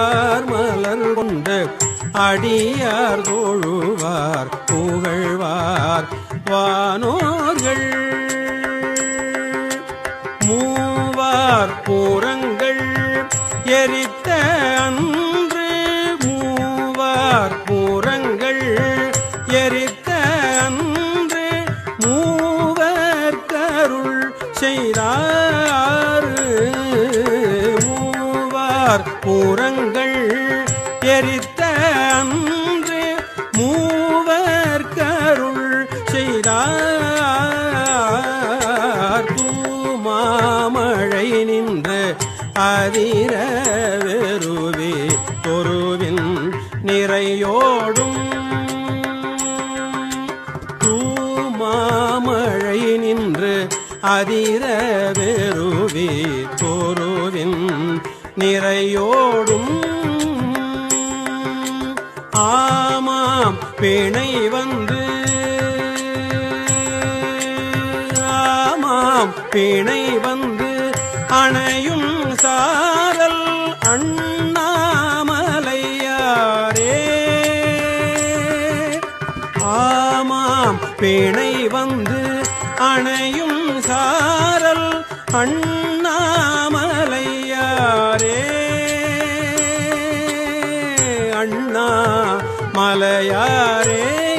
வார் மலர் கொண்ட அடியார் தோழுவார் புகழ்வார் வானோர்கள். மூவார் பூரங்கள் எரித்த அன்று மூவார் பூரங்கள் எரித்த அன்று மூவர் கருள் செய்தார். மூவார் பூரங்கள் எரித்த அன்று மூவர் கருள் செய்தார். தூமாமழை நின்று அதிர வெறுவி தொருவின் நிறையோடும். தூமாமழை நின்று அதிர வெறுவி தொருவின் நிறையோடும். ஆமாம் பிணை வந்து. ஆமாம் பிணை வந்து. அணையும் சாரல் அண்ணாமலையாரே. ஆமாம் பிணை வந்து. அணையும் சாரல் அண்ணா மலையாரே.